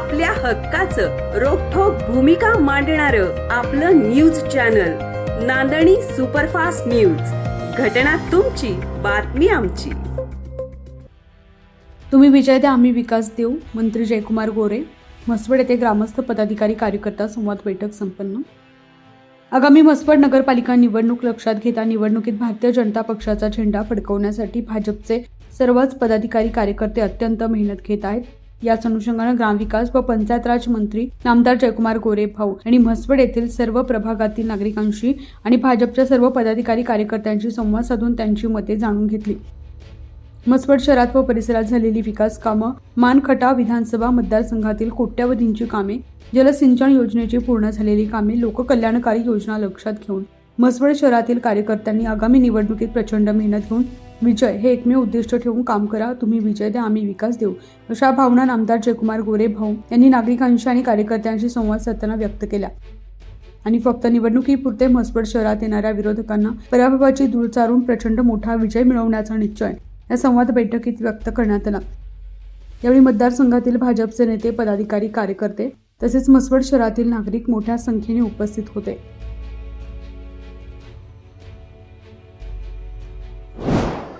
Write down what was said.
आपल्या हक्काचं रोखोक भूमिका मांडणार आपलं news channel Nandani superfast news. घटना तुमची बातमी आमची. तुम्ही विजय द्या आम्ही विकास देऊ. मंत्री जयकुमार गोरे म्हसवड येथे ग्रामस्थ पदाधिकारी कार्यकर्ता संवाद बैठक संपन्न. आगामी म्हसवड नगरपालिका निवडणूक लक्षात घेता निवडणुकीत भारतीय जनता पक्षाचा झेंडा फडकवण्यासाठी भाजपचे सर्वच पदाधिकारी कार्यकर्ते अत्यंत मेहनत घेत आहेत. याच अनुषंगानं ग्रामविकास व पंचायत राज मंत्री नामदार जयकुमार गोरे भाऊ आणि म्हसवड येथील सर्व प्रभागातील नागरिकांशी आणि भाजपच्या सर्व पदाधिकारी कार्यकर्त्यांशी संवाद साधून त्यांची मते जाणून घेतली. मसवड शहरात व परिसरात झालेली विकास कामं मानखटा विधानसभा मतदारसंघातील कोट्यवधींची कामे जलसिंचन योजनेची पूर्ण झालेली कामे लोककल्याणकारी योजना लक्षात घेऊन मसवड शहरातील कार्यकर्त्यांनी आगामी निवडणुकीत प्रचंड मेहनत घेऊन विजय हे एकमेव उद्दिष्ट ठेवून काम करा. तुम्ही विजय द्या आम्ही विकास देऊ. अशा भावना नामदार जयकुमार गोरे भाऊ यांनी नागरिकांशी आणि कार्यकर्त्यांशी संवाद साधताना व्यक्त केला आणि फक्त निवडणुकीपुरते म्हसवड शहरात येणाऱ्या विरोधकांना पराभवाची धूळ चारून प्रचंड मोठा विजय मिळवण्याचा निश्चय या संवाद बैठकीत व्यक्त करण्यात आला. यावेळी मतदारसंघातील भाजपचे नेते पदाधिकारी कार्यकर्ते तसेच म्हसवड शहरातील नागरिक मोठ्या संख्येने उपस्थित होते.